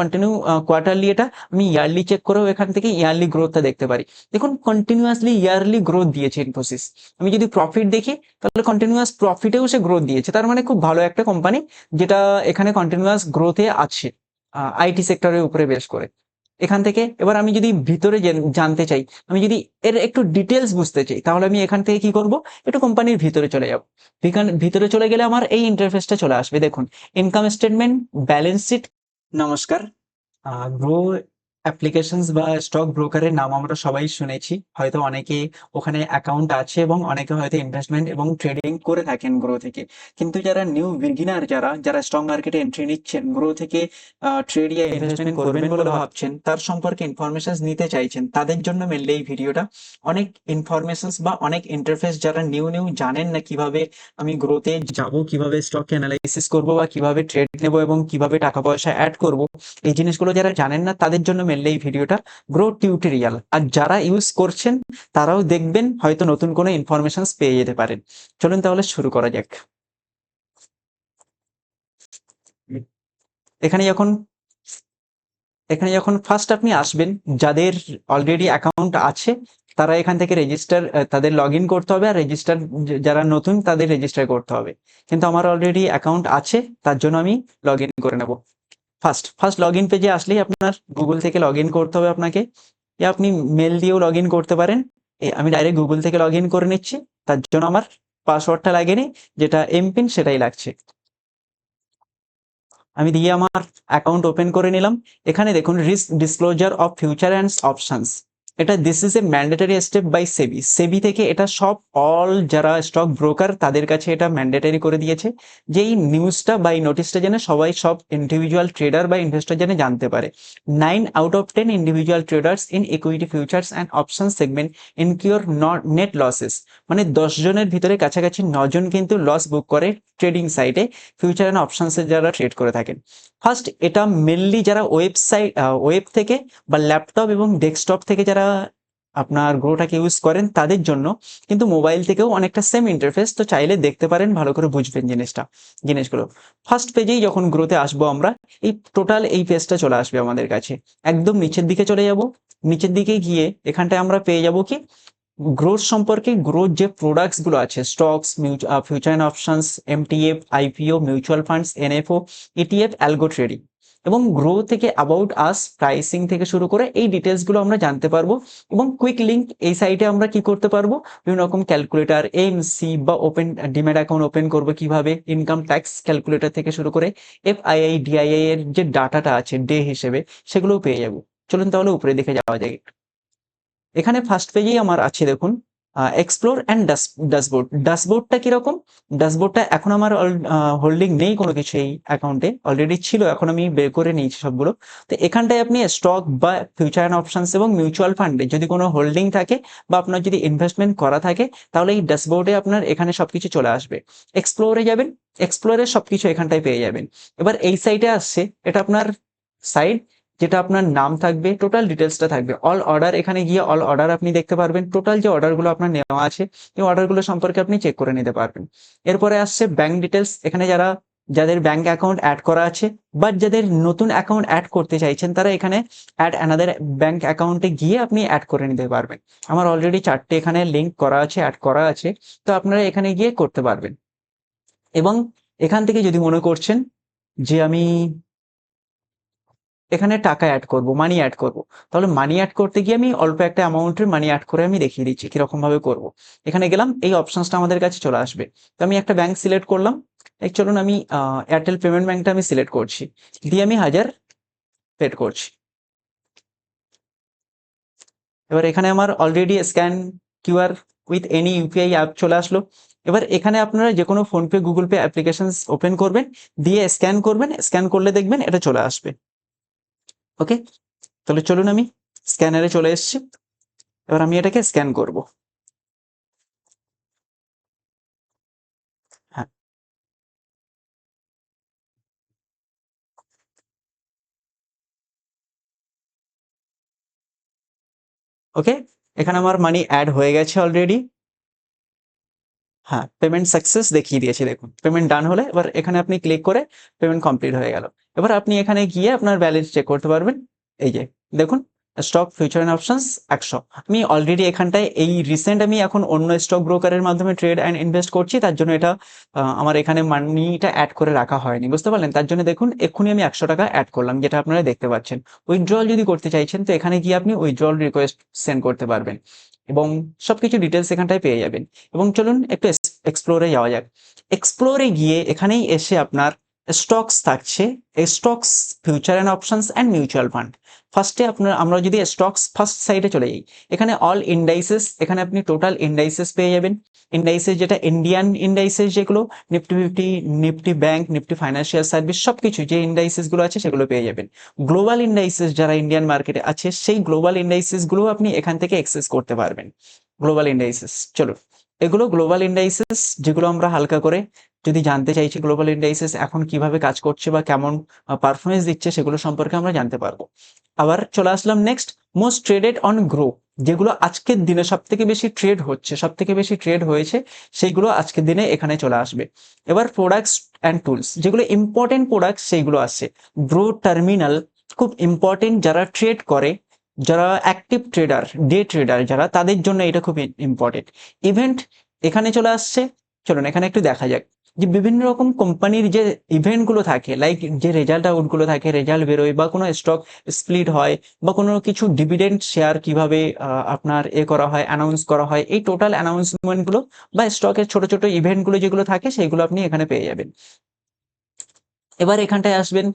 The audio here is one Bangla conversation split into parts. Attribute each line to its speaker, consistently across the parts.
Speaker 1: কন্টিনিউ কোয়ার্টারলি এটা আমি ইয়ারলি চেক করেও এখান থেকে ইয়ারলি গ্রোথটা দেখতে পারি। দেখুন কন্টিনিউয়াসলি ইয়ারলি গ্রোথ দিয়েছে ইনফোসিস আমি যদি প্রফিট দেখি, তাহলে কন্টিনিউয়াস প্রফিটেও সে গ্রোথ দিয়েছে। তার মানে খুব ভালো একটা কোম্পানি যেটা এখানে কন্টিনিউয়াস গ্রোথে আছে আইটি সেক্টরের উপরে বেশ করে। এখান থেকে এবার আমি যদি ভিতরে জানতে চাই, আমি যদি এর একটু ডিটেলস বুঝতে চাই, তাহলে আমি এখান থেকে কি করব? একটু কোম্পানির ভিতরে চলে যাব। ভিতরে চলে গেলে আমার এই ইন্টারফেসটা চলে আসবে। দেখুন ইনকাম স্টেটমেন্ট ব্যালেন্স শিট নমস্কার গ্রো অ্যাপ্লিকেশনস বা স্টক ব্রোকারের নাম আমরা সবাই শুনেছি। হয়তো অনেকে ওখানে অ্যাকাউন্ট আছে এবং অনেকে হয়তো ইনভেস্টমেন্ট এবং ট্রেডিং করে থাকেন গ্রো থেকে। কিন্তু যারা নিউ বিগিনার যারা যারা স্টক মার্কেটে এন্ট্রি নিচ্ছেন গ্রো থেকে ট্রেড ইয়া ইনভেস্টমেন্ট করবেন বলে ভাবছেন, তার সম্পর্কে ইনফরমেশন নিতে চাইছেন, তাদের জন্য মেনলি এই ভিডিওটা। অনেক ইনফরমেশন বা অনেক ইন্টারফেস যারা নিউ নিউ জানেন না কীভাবে আমি গ্রোতে যাব, কীভাবে স্টক অ্যানালাইসিস করব বা কীভাবে ট্রেড নেব এবং কীভাবে টাকা পয়সা অ্যাড করব, এই জিনিসগুলো যারা জানেন না, তাদের জন্য মেনলি এই ভিডিওটা গ্রো টিউটোরিয়াল আর যারা ইউজ করছেন, তারাও দেখবেন হয়তো নতুন কোনো ইনফরমেশন পেয়ে যেতে পারেন। চলুন তাহলে শুরু করা যাক। এখানে যখন এখানে যখন ফার্স্ট আপনি আসবেন, যাদের অলরেডি অ্যাকাউন্ট আছে, তারা এখান থেকে রেজিস্টার তাদের লগ করতে হবে। আর রেজিস্টার যারা নতুন, তাদের রেজিস্টার করতে হবে। কিন্তু আমার অলরেডি অ্যাকাউন্ট আছে, তার জন্য আমি লগ করে নেব। ফার্স্ট ফার্স্ট লগ ইন পেজে আসলেই আপনার গুগল থেকে লগ ইন করতে হবে আপনাকে। এ আপনি মেল দিয়েও লগ ইন করতে পারেন। আমি ডাইরেক্ট গুগল থেকে লগ ইন করে নিচ্ছি। তার জন্য আমার পাসওয়ার্ডটা লাগেনি যেটা এমপিন সেটাই লাগছে। আমি দিয়ে আমার অ্যাকাউন্ট ওপেন করে নিলাম। এখানে দেখুন risk disclosure of future and options এটা this is a mandatory step by SEBI SEBI থেকে এটা সব অল যারা স্টক ব্রোকার তাদের কাছে এটা ম্যান্ডেটারি করে দিয়েছে। যে এই নিউজটা বা এই নোটিশটা যেন সবাই সব ইন্ডিভিজুয়াল ট্রেডার বা ইনভেস্টর যেন জানতে পারে। Nine out of ten individual traders in equity futures and option segment incur not net losses মানে দশ জনের ভিতরে কাছাকাছি নজন কিন্তু লস বুক করে ট্রেডিং সাইটে ফিউচার অ্যান্ড অপশনসে যারা ট্রেড করে থাকেন। ফার্স্ট এটা মেনলি যারা ওয়েবসাইট ওয়েব থেকে বা ল্যাপটপ এবং ডেস্কটপ থেকে যারা আপনার গ্রোটাকে ইউজ করেন তাদের জন্য। কিন্তু মোবাইল থেকেও অনেকটা সেম ইন্টারফেস তো চাইলে দেখতে পারেন, ভালো করে বুঝবেন জিনিসটা, জিনিসগুলো। ফার্স্ট পেজেই যখন গ্রোতে আসব আমরা, এই টোটাল এই পেজটা চলে আসবে আমাদের কাছে। একদম নিচের দিকে চলে যাব। নিচের দিকে গিয়ে এখানটায় আমরা পেয়ে যাব কি গ্রোথ সম্পর্কে গ্রোথ যে প্রোডাক্টসগুলো আছে stocks future and options MTF IPO mutual funds NFO ETF algo trading এবং গ্রো থেকে অ্যাবাউট আস প্রাইসিং থেকে শুরু করে এই ডিটেলসগুলো আমরা জানতে পারব এবং কুইক লিঙ্ক এই সাইটে আমরা কি করতে পারব? বিভিন্ন রকম ক্যালকুলেটার এমসি বা ওপেন ডিম্যাট অ্যাকাউন্ট ওপেন করব কীভাবে? ইনকাম ট্যাক্স ক্যালকুলেটর থেকে শুরু করে এফআইআই ডিআইআই এর যে ডাটাটা আছে ডে হিসেবে সেগুলোও পেয়ে যাব। চলুন তাহলে উপরে দেখে যাওয়া যায় এখানে ফার্স্ট পেজেই আমার আছে দেখুন। এক্সপ্লোর অ্যান্ড ড্যাশবোর্ড ড্যাশবোর্ডটা কীরকম? ড্যাশবোর্ডটা এখন আমার হোল্ডিং নেই কোনো কিছু এই অ্যাকাউন্টে অলরেডি ছিল, এখন আমি বের করে নিয়েছি সবগুলো। তো এখানটায় আপনি স্টক বা ফিউচার অ্যান্ড অপশনস এবং মিউচুয়াল ফান্ডে যদি কোনো হোল্ডিং থাকে বা আপনার যদি ইনভেস্টমেন্ট করা থাকে, তাহলে এই ড্যাশবোর্ডে আপনার এখানে সবকিছু চলে আসবে। এক্সপ্লোরে যাবেন এক্সপ্লোরে সবকিছু এখানটায় পেয়ে যাবেন। এবার এই সাইডে আসছে, এটা আপনার সাইড যেটা আপনার নাম থাকবে টোটাল ডিটেলসটা থাকবে। অল অর্ডার এখানে গিয়ে অল অর্ডার আপনি দেখতে পারবেন। টোটাল যে অর্ডারগুলো আপনার নেওয়া আছে, এই অর্ডারগুলো সম্পর্কে আপনি চেক করে নিতে পারবেন। এরপরে আসছে ব্যাংক ডিটেলস এখানে যারা, যাদের ব্যাংক অ্যাকাউন্ট অ্যাড করা আছে বাট যাদের নতুন অ্যাকাউন্ট অ্যাড করতে চাইছেন, তারা এখানে অ্যাড অ্যানাদার ব্যাংক অ্যাকাউন্টে গিয়ে আপনি অ্যাড করে নিতে পারবেন। আমার অলরেডি চারটে এখানে লিঙ্ক করা আছে অ্যাড করা আছে, তো আপনারা এখানে গিয়ে করতে পারবেন। এবং এখান থেকে যদি মনে করছেন যে আমি এখানে টাকা অ্যাড করব মানি অ্যাড করব। তাহলে মানি অ্যাড করতে গিয়ে আমি অল্প একটা অ্যামাউন্টের মানি অ্যাড করে আমি দেখিয়ে দিচ্ছি, কীরকম ভাবে করব। এখানে গেলাম, এই অপশনসটা আমাদের কাছে চলে আসবে। তো আমি একটা ব্যাংক সিলেক্ট করলাম। এই চলুন আমি এয়ারটেল পেমেন্ট ব্যাংকটা আমি সিলেক্ট করছি। দিয়ে আমি হাজার পেড করছি। এবার এখানে আমার already scan QR with any UPI app চলে আসলো। এবার এখানে আপনারা যে কোনো PhonePe Google Pay application open করবেন, দিয়ে স্ক্যান করবেন স্ক্যান করলে দেখবেন এটা চলে আসবে। ওকে তাহলে চলুন আমি স্ক্যানারে চলে এসেছি। এবার আমি এটাকে স্ক্যান করব। হ্যাঁ। ওকে এখানে আমার মানি অ্যাড হয়ে গেছে অলরেডি হ্যাঁ পেমেন্ট সাকসেস দেখিয়ে দিয়েছে, দেখুন। পেমেন্ট ডান হলে, এবার এখানে আপনি ক্লিক করে পেমেন্ট কমপ্লিট হয়ে গেল। এবার আপনি এখানে গিয়ে আপনার ব্যালেন্স চেক করতে পারবেন। এই যে, দেখুন স্টক ফিউচার অ্যান্ড অপশনস একশো। আমি অলরেডি এখানটায় এই রিসেন্ট আমি এখন অন্য স্টক ব্রোকারের মাধ্যমে ট্রেড অ্যান্ড ইনভেস্ট করছি, তার জন্য এটা আমার এখানে মানিটা অ্যাড করে রাখা হয়নি, বুঝতে পারলেন? তার জন্য দেখুন, এক্ষুনি আমি একশো টাকা অ্যাড করলাম, যেটা আপনারা দেখতে পাচ্ছেন। উইথড্রল যদি করতে চাইছেন, তো এখানে গিয়ে আপনি উইথড্রল রিকোয়েস্ট সেন্ড করতে পারবেন এবং সবকিছু ডিটেলস এখানটায় পেয়ে যাবেন। এবং চলুন, একটু এক্সপ্লোরে যাওয়া যাক। এক্সপ্লোরে গিয়ে এখানেই এসে আপনার স্টকস থাকছে stocks future and options and mutual fund ফার্স্টে আপনার, আমরা যদি স্টকস ফার্স্ট সাইডে চলে যাই, এখানে অল ইন্ডাইসেস এখানে আপনি টোটাল ইন্ডাইসেস পেয়ে যাবেন। ইন্ডাইসেস যেটা ইন্ডিয়ান ইন্ডাইসেস যেগুলো Nifty fifty Nifty bank Nifty financial service সব কিছু যে ইন্ডাইসেসগুলো আছে সেগুলো পেয়ে যাবেন। গ্লোবাল ইন্ডাইসেস যারা ইন্ডিয়ান মার্কেটে আছে, সেই গ্লোবাল ইন্ডাইসেসগুলো আপনি এখান থেকে অ্যাক্সেস করতে পারবেন। গ্লোবাল ইন্ডাইসেস চলো এগুলো গ্লোবাল ইন্ডাইসেস যেগুলো আমরা হালকা করে যদি জানতে চাইছি গ্লোবাল ইন্ডাইসেস এখন কীভাবে কাজ করছে বা কেমন পারফরমেন্স দিচ্ছে সেগুলো সম্পর্কে আমরা জানতে পারব। আবার চলে আসলাম next most traded on Groww যেগুলো আজকের দিনে সব থেকে বেশি ট্রেড হচ্ছে সব থেকে বেশি ট্রেড হয়েছে সেইগুলো আজকের দিনে এখানে চলে আসবে। এবার প্রোডাক্টস অ্যান্ড টুলস যেগুলো ইম্পর্টেন্ট প্রোডাক্টস সেইগুলো আসছে গ্রো টার্মিনাল খুব ইম্পর্টেন্ট যারা ট্রেড করে যারা অ্যাক্টিভ ট্রেডার ডে ট্রেডার যারা, তাদের জন্য এটা খুব ইম্পর্টেন্ট ইভেন্ট এখানে চলে আসছে। চলুন এখানে একটু দেখা যাক যে বিভিন্ন রকম কোম্পানির যে ইভেন্টগুলো থাকে লাইক যে রেজাল্ট আউটগুলো থাকে রেজাল্ট বেরোয় বা কোনো স্টক স্প্লিট হয় বা কোনো কিছু ডিভিডেন্ড শেয়ার কীভাবে আপনার এ করা হয় অ্যানাউন্স করা হয়, এই টোটাল অ্যানাউন্সমেন্টগুলো বা স্টকের ছোট ছোট ইভেন্টগুলো যেগুলো থাকে সেগুলো আপনি এখানে পেয়ে যাবেন। এবার এখানটায় আসবেন।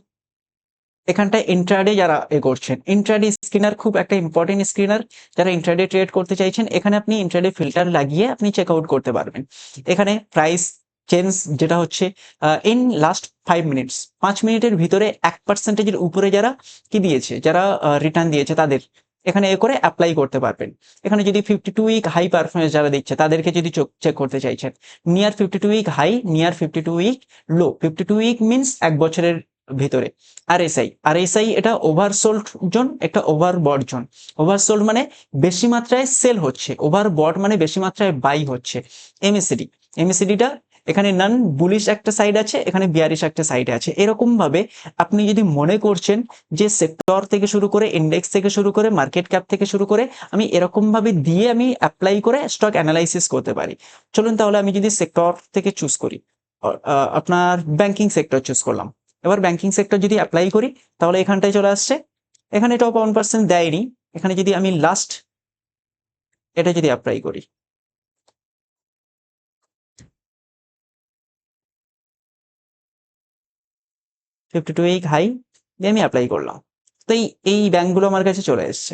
Speaker 1: এখানটায় ইন্ট্রাডে যারা এ করছেন ইন্ট্রাডে স্ক্রিনার খুব একটা ইম্পর্টেন্ট স্ক্রিনার যারা ইন্ট্রাডে ট্রেড করতে চাইছেন, এখানে আপনি ইন্ট্রাডে ফিল্টার লাগিয়ে আপনি চেক আউট করতে পারবেন। এখানে প্রাইস চেঞ্জ যেটা হচ্ছে ইন লাস্ট ফাইভ মিনিটস পাঁচ মিনিটের ভিতরে এক পার্সেন্টেজের উপরে যারা কি দিয়েছে, যারা রিটার্ন দিয়েছে তাদের, এখানে এ করে অ্যাপ্লাই করতে পারবেন। এখানে যদি fifty two week high performance যারা দিচ্ছে, তাদেরকে যদি চেক করতে চাইছেন near fifty two week high near fifty two week low fifty two week means এক বছরের ভিতরে। আর এসআই আর এসআই এটা ওভারসোল্ড জোন, একটা ওভার বট জোন। ওভারসোল্ড মানে বেশি মাত্রায় সেল হচ্ছে। ওভার বট মানে বেশি মাত্রায় বাই হচ্ছে। এমএসিডি এমএসিডিটা এখানে নান বুলিশ একটা সাইড আছে, এখানে বিয়ারিশ একটা সাইড আছে। এরকম ভাবে আপনি যদি মনে করছেন যে সেক্টর থেকে শুরু করে ইন্ডেক্স থেকে শুরু করে মার্কেট ক্যাপ থেকে শুরু করে আমি এরকম ভাবে দিয়ে আমি অ্যাপ্লাই করে স্টক অ্যানালাইসিস করতে পারি। চলুন তাহলে আমি যদি সেক্টর থেকে চুজ করি। আপনার ব্যাংকিং সেক্টর চুজ করলাম। এবার ব্যাংকিং সেক্টর যদি অ্যাপ্লাই করি, তাহলে এখানটায় চলে আসছে। এখানে টপ ওয়ান পার্সেন্ট দেয়নি। এখানে যদি আমি লাস্ট এটা যদি অ্যাপ্লাই করি। ফিফটি টু উইক হাই দিয়ে আমি অ্যাপ্লাই করলাম। তো এই এই ব্যাংকগুলো আমার কাছে চলে এসছে।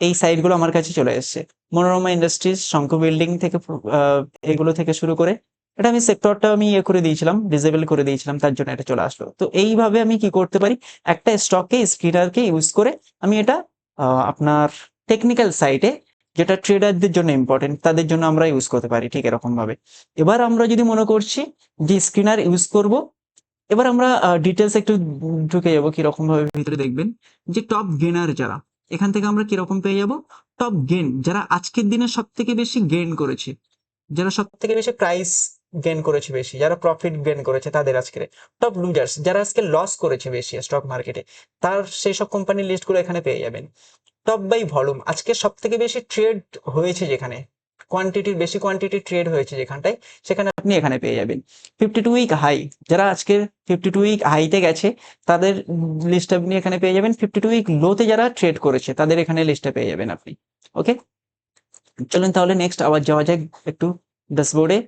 Speaker 1: এই সাইটগুলো আমার কাছে চলে এসছে। মনোরমা ইন্ডাস্ট্রিজ শঙ্কর বিল্ডিং থেকে এগুলো থেকে শুরু করে এটা আমি সেক্টরটা আমি ইয়ে করে দিয়েছিলাম ডিসেবল করে দিয়েছিলাম, তার জন্য এটা চলে আসলো। তো এইভাবে আমি কি করতে পারি? একটা স্টককে স্ক্রিনারকে ইউজ করে আমি এটা আপনার টেকনিক্যাল সাইটে যেটা ট্রেডারদের জন্য ইম্পর্টেন্ট তাদের জন্য আমরা ইউজ করতে পারি ঠিক এরকম ভাবে এবার আমরা যদি মনে করছি যে স্ক্রিনার ইউজ করব, এবার আমরা ডিটেলস একটু ঢুকে যাব কীরকম ভাবে ভিতরে দেখবেন যে টপ গেনার যারা, এখান থেকে আমরা কীরকম পেয়ে যাব? টপ গেন যারা আজকের দিনে সব থেকে বেশি গেন করেছে, যারা সব থেকে বেশি প্রাইস গেন করেছে বেশি, যারা প্রফিট গেন করেছে তাদের আজকে টপ লুজার্স যারা আজকে লস করেছে বেশি স্টক মার্কেটে তার সেই সব কোম্পানির লিস্টগুলো এখানে পেয়ে যাবেন। টপ বাই ভলিউম আজকে সব থেকে বেশি ট্রেড হয়েছে যেখানে কোয়ান্টিটির বেশি কোয়ান্টিটি ট্রেড হয়েছে যেখানটায়, সেখানে আপনি এখানে পেয়ে যাবেন। ফিফটি টু উইক হাই যারা আজকে ফিফটি টু উইক হাইতে গেছে, তাদের লিস্ট আপনি এখানে পেয়ে যাবেন। ফিফটি টু উইক লোতে যারা ট্রেড করেছে, তাদের এখানে লিস্টটা পেয়ে যাবেন আপনি ওকে চলুন তাহলে নেক্সট আবার যাওয়া যাক একটু ড্যাশবোর্ডে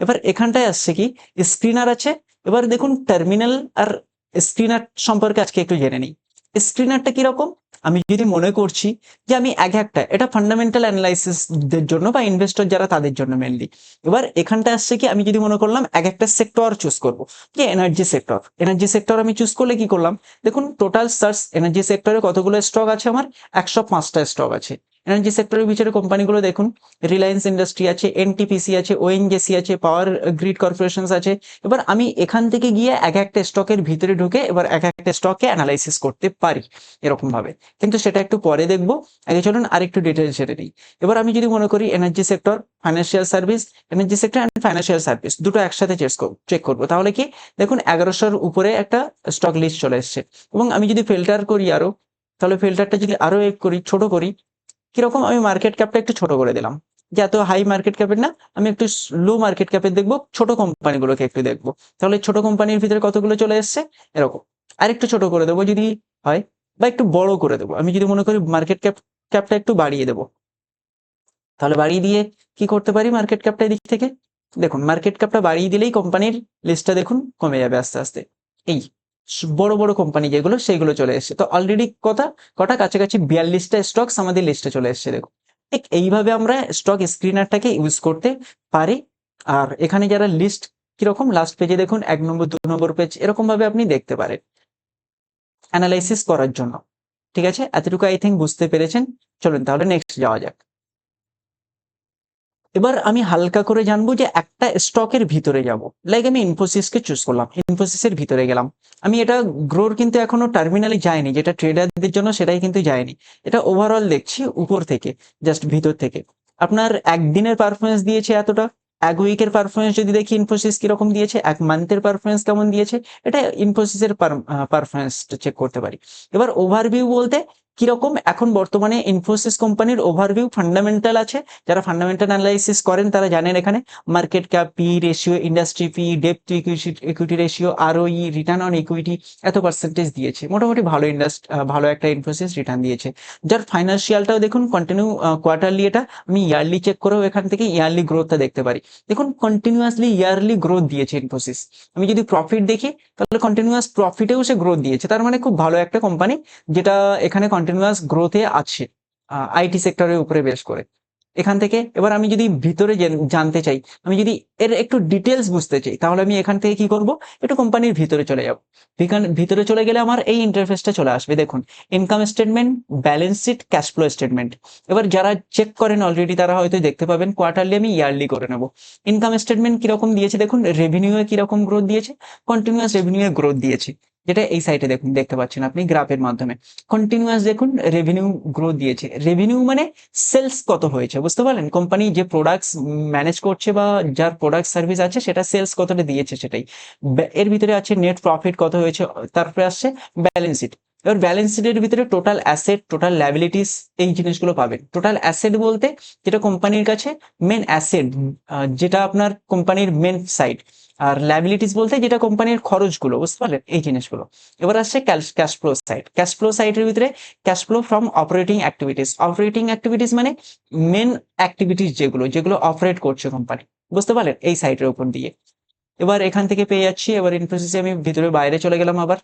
Speaker 1: এবার এখানটায় আসছে কি? স্ক্রিনার আছে। এবার দেখুন টার্মিনাল আর স্ক্রিনার সম্পর্কে আজকে একটু জেনে নিই। স্ক্রিনারটা কীরকম? আমি যদি মনে করছি যে আমি এক একটা, এটা ফান্ডামেন্টাল দের জন্য বা ইনভেস্টর যারা তাদের জন্য মেনলি এবার এখানটা আসছে কি? আমি যদি মনে করলাম এক একটা সেক্টর চুজ করব। যে এনার্জি সেক্টর এনার্জি সেক্টর আমি চুজ করলে কি করলাম? দেখুন টোটাল সার্চ এনার্জি সেক্টরে কতগুলো স্টক আছে আমার? একশো পাঁচটা স্টক আছে। এনার্জি সেক্টরের ভিতরে কোম্পানিগুলো দেখুন রিলায়েন্স ইন্ডাস্ট্রি আছে এনটিপিসি আছে ওএনজেসি আছে পাওয়ার গ্রিড কর্পোরেশন আছে। এবার আমি এখান থেকে গিয়ে এক একটা স্টকের ভিতরে ঢুকে এবার এক একটা স্টককে অ্যানালাইসিস করতে পারি এরকম ভাবে। কিন্তু সেটা একটু পরে দেখব। আগে চলুন আরেকটু ডিটেলস জেনে নিই এবার আমি যদি মনে করি energy sector financial service energy sector and financial service দুটো একসাথে চেক করব তাহলে কি? দেখুন এগারোশোর উপরে একটা স্টক লিস্ট চলে এসছে। এবং আমি যদি ফিল্টার করি আরও, তাহলে ফিল্টারটা যদি আরও এক করি, ছোট করি কীরকম আমি মার্কেট ক্যাপটা একটু ছোট করে দিলাম। যে এত হাই মার্কেট ক্যাপের না, আমি একটু লো মার্কেট ক্যাপের দেখব, ছোট কোম্পানিগুলোকে একটু দেখব। তাহলে ছোট কোম্পানির ভিতরে কতগুলো চলে এসছে? এরকম। আর একটু ছোট করে দেবো যদি হয়, বা একটু বড় করে দেবো। আমি যদি মনে করি মার্কেট ক্যাপ ক্যাপটা একটু বাড়িয়ে দেবো। তাহলে বাড়িয়ে দিয়ে কি করতে পারি মার্কেট ক্যাপটা এদিক থেকে? দেখুন মার্কেট ক্যাপটা বাড়িয়ে দিলেই কোম্পানির লিস্টটা দেখুন কমে যাবে আস্তে আস্তে। এই। বড় বড় কোম্পানি যেগুলো সেইগুলো চলে এসছে। তো অলরেডি কথা কটা কাছাকাছি বিয়াল্লিশটা স্টকস আমাদের লিস্টে চলে এসছে দেখুন ঠিক এইভাবে আমরা স্টক স্ক্রিনারটাকে ইউজ করতে পারি। আর এখানে যারা লিস্ট কীরকম লাস্ট পেজে দেখুন, এক নম্বর, দু নম্বর পেজ এরকম ভাবে আপনি দেখতে পারেন। অ্যানালাইসিস করার জন্য। ঠিক আছে? এতটুকু আই থিঙ্ক বুঝতে পেরেছেন। চলুন তাহলে নেক্সট যাওয়া যাক। এবার আমি হালকা করে জানব যে একটা স্টকের ভিতরে যাব। লাইক আমি ইনফোসিসকে চুজ করলাম ইনফোসিসের ভিতরে গেলাম। আমি এটা গ্রোর কিন্তু এখনও টার্মিনালি যায়নি, যেটা ট্রেডারদের জন্য সেটাই কিন্তু যায়নি। এটা ওভারঅল দেখছি উপর থেকে জাস্ট ভিতর থেকে। আপনার একদিনের পারফরমেন্স দিয়েছে এতটা, এক উইকের পারফরমেন্স যদি দেখি ইনফোসিস কীরকম দিয়েছে, এক মান্থের পারফরমেন্স কেমন দিয়েছে, এটা ইনফোসিসের পারফরমেন্স চেক করতে পারি। এবার ওভারভিউ বলতে কীরকম? এখন বর্তমানে ইনফোসিস কোম্পানির ওভারভিউ ফান্ডামেন্টাল আছে। যারা ফান্ডামেন্টাল অ্যানালাইসিস করেন, তারা জানেন এখানে market cap P ratio industry P depth equity ratio ROE return on equity এত পার্সেন্টেজ দিয়েছে। মোটামুটি ভালো ইন্ডাস্ট ভালো একটা ইনফোসিস রিটার্ন দিয়েছে। যার ফাইন্যান্সিয়ালটাও দেখুন কন্টিনিউ কোয়ার্টারলি এটা। আমি ইয়ারলি চেক করেও এখান থেকে ইয়ারলি গ্রোথটা দেখতে পারি। দেখুন কন্টিনিউয়াসলি ইয়ারলি গ্রোথ দিয়েছে ইনফোসিস আমি যদি প্রফিট দেখি, তাহলে কন্টিনিউয়াস প্রফিটেও সে গ্রোথ দিয়েছে। তার মানে খুব ভালো একটা কোম্পানি যেটা এখানে কন্টিনিউয়াস গ্রোথে আছে আইটি সেক্টরের উপরে বেশ করে। এখান থেকে এবার আমি যদি ভিতরে জানতে চাই, আমি যদি এর একটু ডিটেলস বুঝতে চাই, তাহলে আমি এখান থেকে কি করব? একটু কোম্পানির ভিতরে চলে যাব। ভিতরে চলে গেলে আমার এই ইন্টারফেসটা চলে আসবে। দেখুন income statement balance sheet cash flow statement এবার যারা চেক করেন অলরেডি তারা হয়তো দেখতে পাবেন কোয়ার্টারলি আমি ইয়ারলি করে নেব। ইনকাম স্টেটমেন্ট কীরকম দিয়েছে? দেখুন রেভিনিউয়ে কীরকম গ্রোথ দিয়েছে? কন্টিনিউয়াস রেভিনিউয়ে গ্রোথ দিয়েছে। যেটা এই সাইটে দেখুন, দেখতে পাচ্ছেন আপনি গ্রাফের মাধ্যমে। কন্টিনিউয়াস দেখুন রেভিনিউ গ্রোথ দিয়েছে। রেভিনিউ মানে সেলস কত হয়েছে, বুঝতে পারলেন? কোম্পানি যে প্রোডাক্টস ম্যানেজ করছে বা যার প্রোডাক্ট সার্ভিস আছে, সেটা সেলস কতটা দিয়েছে সেটাই। এর ভিতরে আছে নেট প্রফিট কত হয়েছে, তারপরে আসছে ব্যালেন্স শিট এবার ব্যালেন্স শিটের ভিতরে টোটাল অ্যাসেট টোটাল ল্যাবিলিটিস এই জিনিসগুলো পাবেন। টোটাল অ্যাসেট বলতে যেটা কোম্পানির কাছে মেন অ্যাসেট যেটা আপনার কোম্পানির মেন সাইড আর ল্যাবিলিটিস বলতে যেটা কোম্পানির খরচগুলো, বুঝতে পারলেন? এই জিনিসগুলো। এবার আসছে cash flow side cash flow সাইডের ভিতরে cash flow from operating activities operating activities মানে মেন অ্যাক্টিভিটিস যেগুলো যেগুলো অপারেট করছে কোম্পানি বুঝতে পারলেন? এই সাইটের উপর দিয়ে। এবার এখান থেকে পেয়ে যাচ্ছি। এবার ইনফোসিসে আমি ভিতরে বাইরে চলে গেলাম আবার।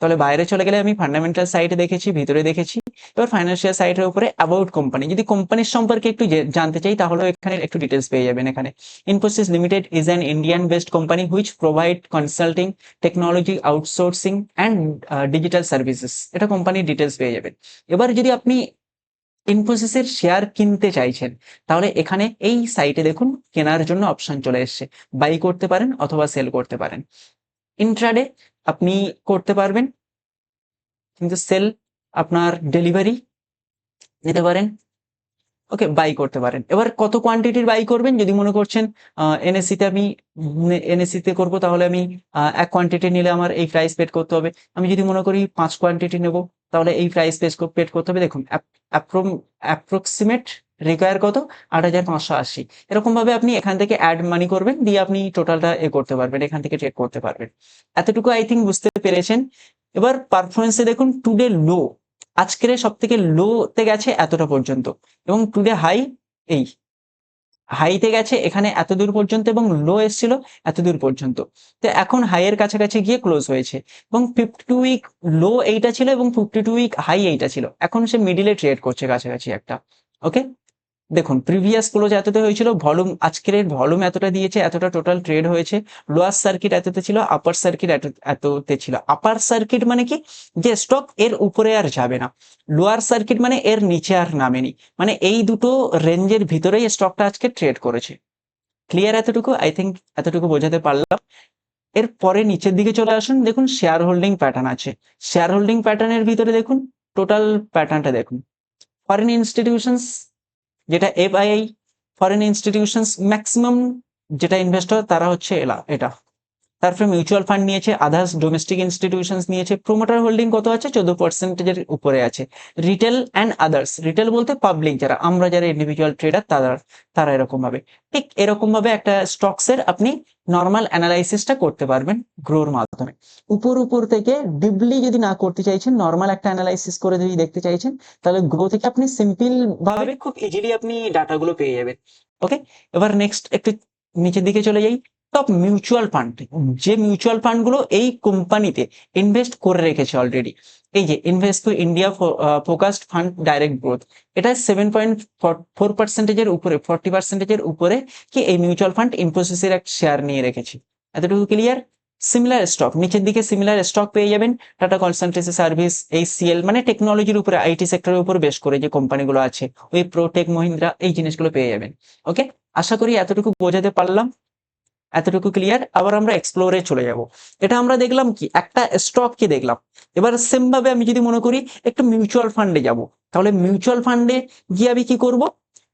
Speaker 1: তাহলে বাইরে চলে গেলে আমি ফান্ডামেন্টাল সাইটে দেখেছি, ভিতরে দেখেছি। এবার ফাইন্যান্সিয়াল সাইটের উপরে অ্যাবাউট কোম্পানি যদি কোম্পানির সম্পর্কে একটু জানতে চাই তাহলে এখানে একটু ডিটেলস পেয়ে যাবেন এখানে। Infosys limited is an Indian based company which provide consulting technology outsourcing and digital services এটা কোম্পানির ডিটেলস পেয়ে যাবেন। এবার যদি আপনি ইনফোসিসের শেয়ার কিনতে চাইছেন, তাহলে এখানে এই সাইটে দেখুন কেনার জন্য অপশন চলে এসেছে। বাই করতে পারেন অথবা সেল করতে পারেন। ইন্ট্রাডে আপনি করতে পারবেন, কিন্তু সেল আপনার ডেলিভারি নিতে পারেন। ওকে বাই করতে পারেন। এবার কত কোয়ান্টিটির বাই করবেন? যদি মনে করছেন এনএসসি তে আমি এনএসসি তে করব, তাহলে আমি এক কোয়ান্টিটি নিলে আমার এই প্রাইস পেড করতে হবে। আমি যদি মনে করি পাঁচ কোয়ান্টিটি নেব, তাহলে এই প্রাইস পেড করতে হবে। দেখুন অ্যাপ্রক্সিমেট রিকোয়ার কত? আট হাজার পাঁচশো আশি। এরকম ভাবে আপনি এখান থেকে অ্যাড মানি করবেন, দিয়ে আপনি টোটালটা এ করতে পারবেন, এখান থেকে চেক করতে পারবেন। এতটুকু আই থিঙ্ক বুঝতে পেরেছেন। এবার পারফরমেন্সে দেখুন টুডে লো আজকের সব থেকে লোতে গেছে এতটা পর্যন্ত এবং টুডে হাই এই। হাইতে গেছে এখানে এত দূর পর্যন্ত এবং লো এসেছিল এত দূর পর্যন্ত। তো এখন হাইয়ের কাছাকাছি গিয়ে ক্লোজ হয়েছে এবং ফিফটি টু উইক লো এইটা ছিল এবং ফিফটি টু উইক হাই এইটা ছিল। এখন সে মিডিলে ট্রেড করছে কাছাকাছি একটা। ওকে দেখুন প্রিভিয়াস ক্লোজ এতটা হয়েছিল ভলিউম আজকের ভলিউম এতটা দিয়েছে, এতটা টোটাল ট্রেড হয়েছে। লোয়ার সার্কিট এততে ছিল আপার সার্কিট এততে ছিল। আপার সার্কিট মানে কি? যে স্টক এর উপরে আর যাবে না। লোয়ার সার্কিট মানে এর নিচে আর নামেনি। মানে এই দুটো রেঞ্জের ভিতরেই স্টকটা আজকে ট্রেড করেছে। ক্লিয়ার এতটুকু? আই থিঙ্ক এতটুকু বোঝাতে পারলাম। এর পরে নিচের দিকে চলে আসুন, দেখুন শেয়ার হোল্ডিং প্যাটার্ন আছে। শেয়ার হোল্ডিং প্যাটার্নের ভিতরে দেখুন টোটাল প্যাটার্নটা দেখুন। ফরেন ইনস্টিটিউশনস যেটা এফআইআই ফরেন ইনস্টিটিউশনস ম্যাক্সিমাম যেটা ইনভেস্ট ইনভেস্টর তারা হচ্ছে এলা এটা। তারপরে মিউচুয়াল ফান্ড নিয়েছে আদার্স ডোমেস্টিক ইনস্টিটিউশনস নিয়েছে প্রোমোটার হোল্ডিং কত আছে? চোদ্দ পার্সেন্টেজের উপরে আছে। রিটেল অ্যান্ড আদার্স রিটেল বলতে পাবলিক যারা, আমরা যারা ইন্ডিভিজুয়াল ট্রেডার তারা তারা এরকম ভাবে। ঠিক এরকম ভাবে একটা স্টকসের আপনি নর্মাল অ্যানালাইসিসটা করতে পারবেন গ্রোর মাধ্যমে। উপর উপর থেকে ডিপলি যদি না করতে চাইছেন নর্মাল একটা অ্যানালাইসিস করে যদি দেখতে চাইছেন, তাহলে গ্রো থেকে আপনি সিম্পল ভাবে খুব ইজিলি আপনি ডাটাগুলো পেয়ে যাবেন। ওকে এবার নেক্সট একটু নিচের দিকে চলে যাই। টপ মিউচুয়াল ফান্ড যে মিউচুয়াল ফান্ডগুলো এই কোম্পানিতে ইনভেস্ট করে রেখেছে অলরেডি এই যে invest to India focused fund direct growth এটা সেভেন পয়েন্ট ফোর পার্সেন্টেজের উপরে ফর্টি পার্সেন্টেজের উপরে কি এই মিউচুয়াল ফান্ড ইনফোসিসের এক শেয়ার নিয়ে রেখেছে। এতটুকু ক্লিয়ার সিমিলার স্টক নিচের দিকে সিমিলার স্টক পেয়ে যাবেন। টাটা কনসালটেন্সি সার্ভিস এই সিএল মানে টেকনোলজির উপরে আইটি সেক্টরের উপর বেশ করে যে কোম্পানিগুলো আছে, ওই প্রোটেক মহিন্দ্রা এই জিনিসগুলো পেয়ে যাবেন। ওকে আশা করি এতটুকু বোঝাতে পারলাম। এতটুকু ক্লিয়ার আবার আমরা এক্সপ্লোরে চলে যাব। এটা আমরা দেখলাম কি? একটা স্টক কি দেখলাম। এবার সেম ভাবে আমি যদি মনে করি, একটু মিউচুয়াল ফান্ডে যাব। তাহলে মিউচুয়াল ফান্ডে গিয়ে আমি কি করব?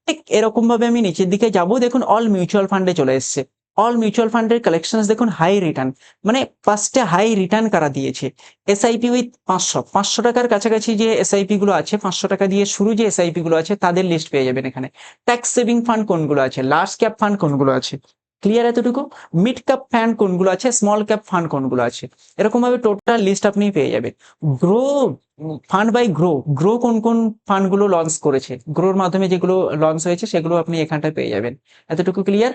Speaker 1: ঠিক এরকম ভাবে আমি নিচের দিকে যাব। দেখুন অল মিউচুয়াল ফান্ডে চলে এসছে। অল মিউচুয়াল ফান্ডের কালেকশন দেখুন হাই রিটার্ন মানে ফার্স্টে হাই রিটার্ন কারা দিয়েছে? এসআইপি উইথ পাঁচশো। পাঁচশো টাকার কাছাকাছি যে এসআইপি গুলো আছে, পাঁচশো টাকা দিয়ে শুরু যে এসআইপি গুলো আছে, তাদের লিস্ট পেয়ে যাবেন এখানে। ট্যাক্স সেভিং ফান্ড কোনগুলো আছে? লার্জ ক্যাপ ফান্ড কোনগুলো আছে? ক্লিয়ার এতটুকু? মিড ক্যাপ ফান্ড কোনগুলো আছে? স্মল ক্যাপ ফান্ড কোনগুলো আছে? এরকম ভাবে টোটাল লিস্ট আপনি পেয়ে যাবেন। Groww fund by Groww Groww কোন কোন ফান্ডগুলো লঞ্চ করেছে? গ্রোর মাধ্যমে যেগুলো লঞ্চ হয়েছে, সেগুলো আপনি এখানটায় পেয়ে যাবেন। এতটুকু ক্লিয়ার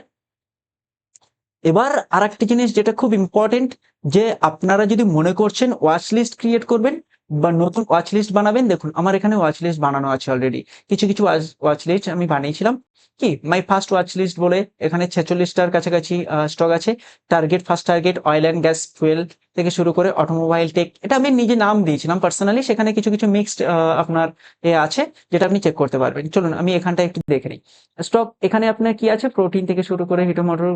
Speaker 1: এবার আর একটা জিনিস যেটা খুব ইম্পর্টেন্ট যে আপনারা যদি মনে করছেন ওয়াচ লিস্ট ক্রিয়েট করবেন বা নতুন ওয়াচ লিস্ট বানাবেন, দেখুন আমার এখানে ওয়াচ লিস্ট বানানো আছে অলরেডি কিছু কিছু ওয়াচ লিস্ট আমি বানিয়েছিলাম। কি? মাই ফার্স্ট ওয়াচ লিস্ট বলে এখানে ছেচল্লিশটার কাছাকাছি স্টক আছে। Target first target oil and gas fuel থেকে শুরু করে অটোমোবাইল টেক এটা আমি নিজে নাম দিয়েছিলাম পার্সোনালি সেখানে কিছু কিছু মিক্সড আপনার এ আছে, যেটা আপনি চেক করতে পারবেন। চলুন, আমি এখানটা একটু দেখে নিই। স্টক এখানে আপনার কি আছে? প্রোটিন থেকে শুরু করে হিটো মোটর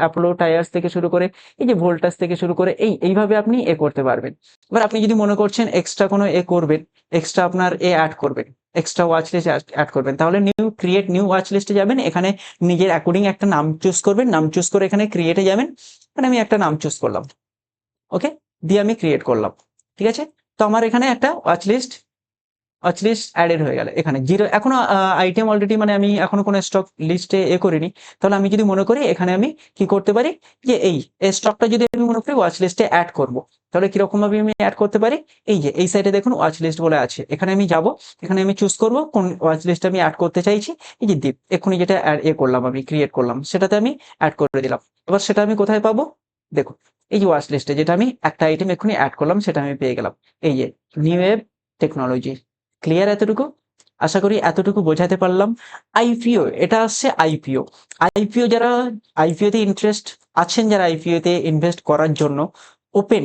Speaker 1: অ্যাপোলো টায়ার্স থেকে শুরু করে, এই যে ভোল্টাস থেকে শুরু করে, এই, এইভাবে আপনি এ করতে পারবেন। এবার আপনি যদি মনে করছেন এক্সট্রা কোনো এ করবেন এক্সট্রা আপনার এ অ্যাড করবেন এক্সট্রা ওয়াচ লিস্ট অ্যাড করবেন, তাহলে নিউ ক্রিয়েট নিউ ওয়াচ লিস্টে যাবেন, এখানে নিজের অ্যাকর্ডিং একটা নাম চুজ করবেন, নাম চুজ করে এখানে ক্রিয়েটে যাবেন মানে আমি একটা নাম চুজ করলাম। ওকে দিয়ে আমি ক্রিয়েট করলাম। ঠিক আছে? তো আমার এখানে একটা watch list watch list added হয়ে গেল এখানে। জিরো এখনও আইটেম অলরেডি মানে আমি এখনও কোনো স্টক লিস্টে এ করিনি। তাহলে আমি যদি মনে করি এখানে আমি কি করতে পারি? যে এই স্টকটা যদি আমি মনে করি ওয়াচ লিস্টে অ্যাড করব। তাহলে কীরকম ভাবে আমি অ্যাড করতে পারি? এই যে, এই সাইডে দেখুন ওয়াচ লিস্ট বলে আছে। এখানে আমি যাব, এখানে আমি চুজ করব কোন ওয়াচ লিস্ট আমি অ্যাড করতে চাইছি। এই যে দ্বীপ এক্ষুনি যেটা অ্যাড এ করলাম আমি ক্রিয়েট করলাম, সেটাতে আমি অ্যাড করে দিলাম। এবার সেটা আমি কোথায় পাবো? দেখুন এই যে ওয়াচ লিস্টে যেটা আমি একটা আইটেম এক্ষুনি অ্যাড করলাম, সেটা আমি পেয়ে গেলাম। এই যে নিউ ওয়েব টেকনোলজি ক্লিয়ার এতটুকু? আশা করি এতটুকু বোঝাতে পারলাম। আইপিও এটা আসছে আইপিও আইপিও যারা আইপিও তে ইন্টারেস্ট আছেন, যারা আইপিও তে ইনভেস্ট করার জন্য ওপেন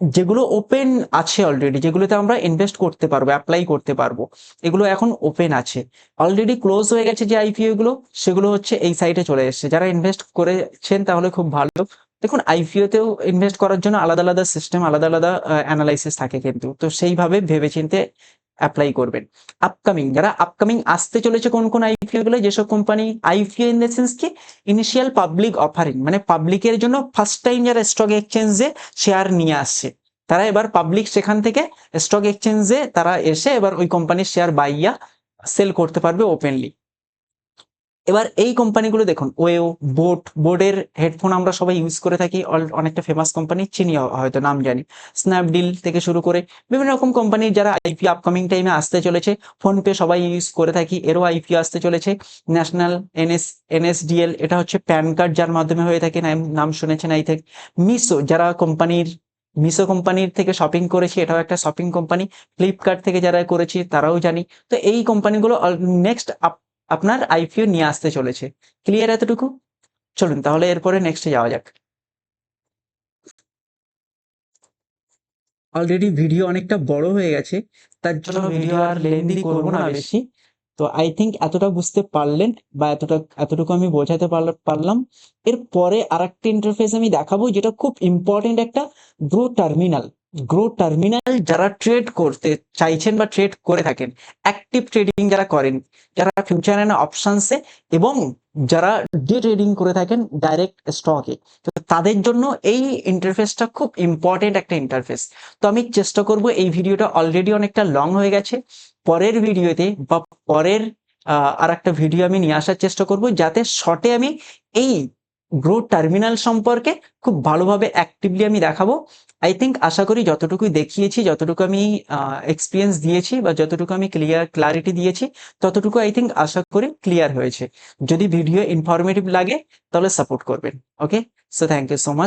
Speaker 1: যেগুলো ওপেন আছে অলরেডি যেগুলোতে আমরা ইনভেস্ট করতে পারব অ্যাপ্লাই করতে পারব, এগুলো এখন ওপেন আছে। অলরেডি ক্লোজ হয়ে গেছে যে আইপিও গুলো, সেগুলো হচ্ছে এই সাইটে চলে এসেছে। যারা ইনভেস্ট করেছেন, তাহলে খুব ভালো। দেখুন আইপিও তেও ইনভেস্ট করার জন্য আলাদা আলাদা সিস্টেম আলাদা আলাদা অ্যানালাইসিস থাকে কিন্তু। তো সেইভাবে ভেবেচিন্তে অ্যাপ্লাই করবেন। আপকামিং যারা আপকামিং আসতে চলেছে কোন কোন আইপিও গুলো, যেসব company IPO in the sense কি ইনিশিয়াল পাবলিক অফারিং মানে পাবলিকের জন্য ফার্স্ট টাইম যারা স্টক এক্সচেঞ্জে শেয়ার নিয়ে আসছে, তারা এবার পাবলিক সেখান থেকে স্টক এক্সচেঞ্জে তারা এসে এবার ওই কোম্পানির শেয়ার বাইয়া সেল করতে পারবে ওপেনলি এবার এই কোম্পানিগুলো দেখুন, ওয়েও, বোট বোর্ডের হেডফোন আমরা সবাই ইউজ করে থাকি অনেকটা ফেমাস কোম্পানি চিনি হয়তো নাম জানি। স্ন্যাপডিল থেকে শুরু করে বিভিন্ন রকম কোম্পানির যারা আইপি আপকামিং টাইমে আসতে চলেছে ফোনপে সবাই ইউজ করে থাকি, এরও আইপি আসতে চলেছে। ন্যাশনাল এনএস এনএসডিএল এটা হচ্ছে প্যান কার্ড যার মাধ্যমে হয়ে থাকে, নাম শুনেছেন আই থেকে মিসো যারা কোম্পানির মিশো কোম্পানির থেকে শপিং করেছি, এটাও একটা শপিং কোম্পানি ফ্লিপকার্ট থেকে যারা করেছি, তারাও জানি। তো এই কোম্পানিগুলো নেক্সট আপ আপনার আইপিও নিয়ে আসতে চলেছে। ক্লিয়ার এতটুকু? চলুন তাহলে এরপরে নেক্সটে যাওয়া যাক। অলরেডি ভিডিও অনেকটা বড় হয়ে গেছে তার জন্য ভিডিও আর লেন্দি করব না বেশি। তো আই থিঙ্ক এতটা বুঝতে পারলেন বা এতটা এতটুকু আমি বোঝাতে পারল- পারলাম। এরপরে আর একটা ইন্টারফেস আমি দেখাবো যেটা খুব ইম্পর্টেন্ট একটা গ্রো টার্মিনাল গ্রো টার্মিনাল যারা ট্রেড করতে চাইছেন বা ট্রেড করে থাকেন অ্যাক্টিভ ট্রেডিং যারা করেন, যারা ফিউচার অ্যান্ড অপশনসে এবং যারা ডে ট্রেডিং করে থাকেন ডাইরেক্ট স্টকে তো তাদের জন্য এই ইন্টারফেসটা খুব ইম্পর্টেন্ট একটা ইন্টারফেস তো আমি চেষ্টা করব এই ভিডিওটা অলরেডি অনেকটা লং হয়ে গেছে। পরের ভিডিওতে বা পরের আর একটা ভিডিও আমি নিয়ে আসার চেষ্টা করব, যাতে শর্টে আমি এই গ্রো টার্মিনাল সম্পর্কে খুব ভালোভাবে অ্যাক্টিভলি আমি দেখাবো। আই থিঙ্ক আশা করি যতটুকু দেখিয়েছি, যতটুকু আমি এক্সপিরিয়েন্স দিয়েছি বা যতটুকু আমি ক্লিয়ার ক্লারিটি দিয়েছি, ততটুকু আই থিঙ্ক আশা করি ক্লিয়ার হয়েছে। যদি ভিডিও ইনফরমেটিভ লাগে, তাহলে সাপোর্ট করবেন। Okay so thank you so much